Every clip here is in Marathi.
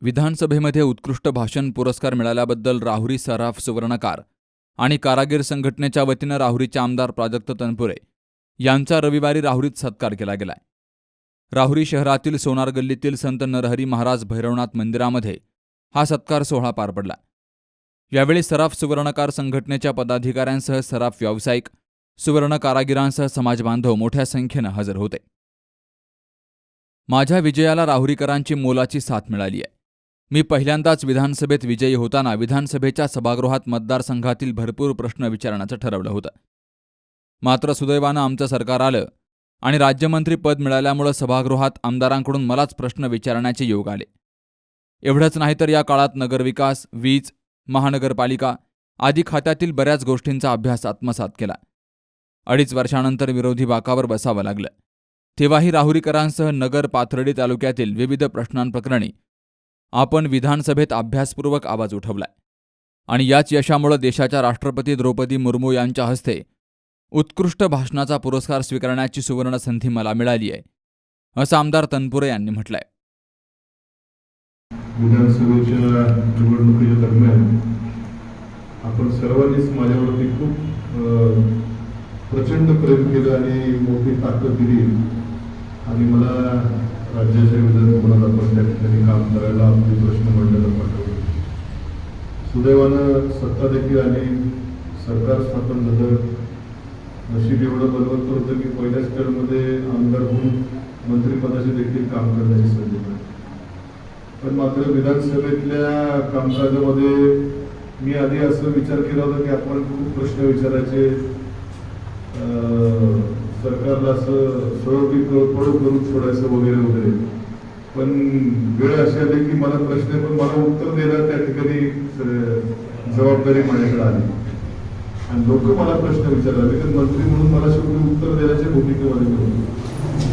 विधानसभेमध्ये उत्कृष्ट भाषण पुरस्कार मिळाल्याबद्दल राहुरी सराफ सुवर्णकार आणि कारागीर संघटनेच्या वतीनं राहुरीचे आमदार प्राजक्त तनपुरे यांचा रविवारी राहुरीत सत्कार केला गेलाय. राहुरी शहरातील सोनार गल्लीतील संत नरहरी महाराज भैरवनाथ मंदिरामध्ये हा सत्कार सोहळा पार पडला. यावेळी सराफ सुवर्णकार संघटनेच्या पदाधिकाऱ्यांसह सराफ व्यावसायिक सुवर्ण कारागिरांसह समाजबांधव मोठ्या संख्येनं हजर होते. माझ्या विजयाला राहुरीकरांची मोलाची साथ मिळाली आहे. मी पहिल्यांदाच विधानसभेत विजयी होताना विधानसभेच्या सभागृहात मतदारसंघातील भरपूर प्रश्न विचारण्याचं ठरवलं होतं. मात्र सुदैवानं आमचं सरकार आलं आणि राज्यमंत्री पद मिळाल्यामुळं सभागृहात आमदारांकडून मलाच प्रश्न विचारण्याचे योग आले. एवढंच नाही तर या काळात नगरविकास वीज महानगरपालिका आदी खात्यातील बऱ्याच गोष्टींचा अभ्यास आत्मसात केला. अडीच वर्षानंतर विरोधी बाकावर बसावं लागलं. तेव्हाही राहुरीकरांसह नगर पाथर्डी तालुक्यातील विविध प्रश्नांप्रकरणी आपण विधानसभेत अभ्यासपूर्वक आवाज उठवलाय. आणि याच यशामुळे देशाच्या राष्ट्रपती द्रौपदी मुर्मू यांच्या हस्ते उत्कृष्ट भाषणाचा पुरस्कार स्वीकारण्याची सुवर्णसंधी मला मिळाली आहे असं आमदार तनपुरे यांनी म्हटलंय. विधानसभेच्या निवडणुकीच्या दरम्यान आपण सर्वांनीच माझ्यावरती खूप प्रचंड प्रेम केलं आणि मोठी ताकद दिली. आणि मला राज्याच्या विधानभवनात आपण त्या ठिकाणी काम करायला आपले प्रश्न मांडायला पाठवले. सुदैवानं सत्ता देखील आणि सरकार स्थापन झालं. नशीब एवढं बलवंत होतं की पहिल्याच टर्ममध्ये आमदार होऊन मंत्रिपदाचे देखील काम करण्याची संधी मिळाली. पण मात्र विधानसभेतल्या कामकाजामध्ये मी आधी असं विचार केला होता की आपण खूप प्रश्न विचारायचे. अं, सरकारला असं सळोबी पळू करून सोडायचं वगैरे वगैरे. पण वेळ अशी आली की मला प्रश्न पण मला उत्तर द्यायला त्या ठिकाणी जबाबदारी माझ्याकडे आली. आणि लोक मला प्रश्न विचारला मी तर मंत्री म्हणून मला शेवटी उत्तर देण्याच्या भूमिकेमध्ये होती होतो.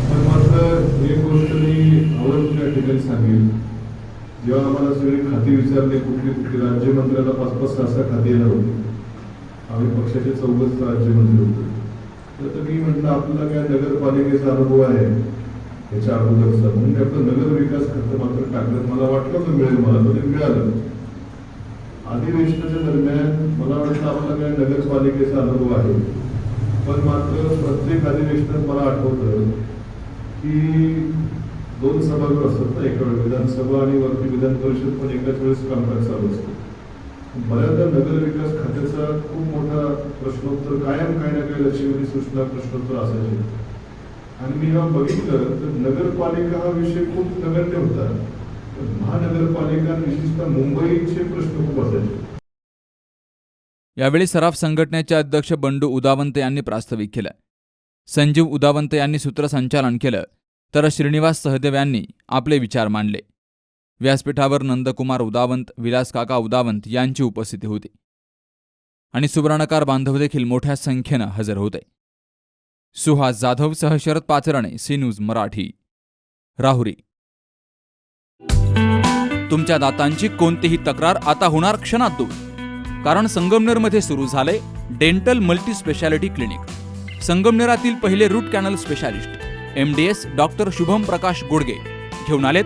पण मात्र एक गोष्ट मी आवर्जून या ठिकाणी सांगेल जेव्हा आम्हाला सगळी खाती विचारले कुठली कुठली राज्यमंत्र्याला पाच पाच सहा सहा खाती येणार होती. आम्ही पक्षाचे चौघच राज्यमंत्री होतो. तर मी म्हटलं आपल्याला काय नगरपालिकेचा अनुभव आहे? याच्या अगोदरचा. म्हणून आपलं नगर विकास खातं मात्र टाकलं. मला वाटलं तर मिळेल मला तर ते मिळालं. अधिवेशनाच्या दरम्यान मला वाटतं आपला काय नगरपालिकेचा अनुभव आहे. पण मात्र प्रत्येक अधिवेशनात मला आठवतं की दोन सभागृह असतात ना एका वेळ विधानसभा आणि वरती विधान परिषद पण एकाच वेळेस कामकाज चालू असतं. बऱ्याचदा नगर विकास खात्याचा खूप मोठा प्रश्नोत्तर कायम काही ना काही लक्षवेधी सूचना प्रश्नोत्तर असायचे. आणि मी जेव्हा बघितलं तर नगरपालिका हा विषय खूप नगण्य होता. पण महानगरपालिका विशेषतः मुंबईचे प्रश्न खूप असायचे. यावेळी सराफ संघटनेचे अध्यक्ष बंडू उदावंत यांनी प्रास्ताविक केलं. संजीव उदावंत यांनी सूत्रसंचालन केलं तर श्रीनिवास सहदेव यांनी आपले विचार मांडले. व्यासपीठावर नंदकुमार उदावंत विलास काका उदावंत यांची उपस्थिती होती. आणि सुवर्णकार बांधव देखील मोठ्या संख्येनं हजर होते. सुहास जाधवसह शरद पाचरणे सी न्यूज मराठी. राहुरी. तुमच्या दातांची कोणतीही तक्रार आता होणार क्षणात दूर. कारण संगमनेरमध्ये सुरू झाले डेंटल मल्टी स्पेशालिटी क्लिनिक. संगमनेरातील पहिले root canal specialist M D S doctor Shubham Prakash Godge घेऊन आलेत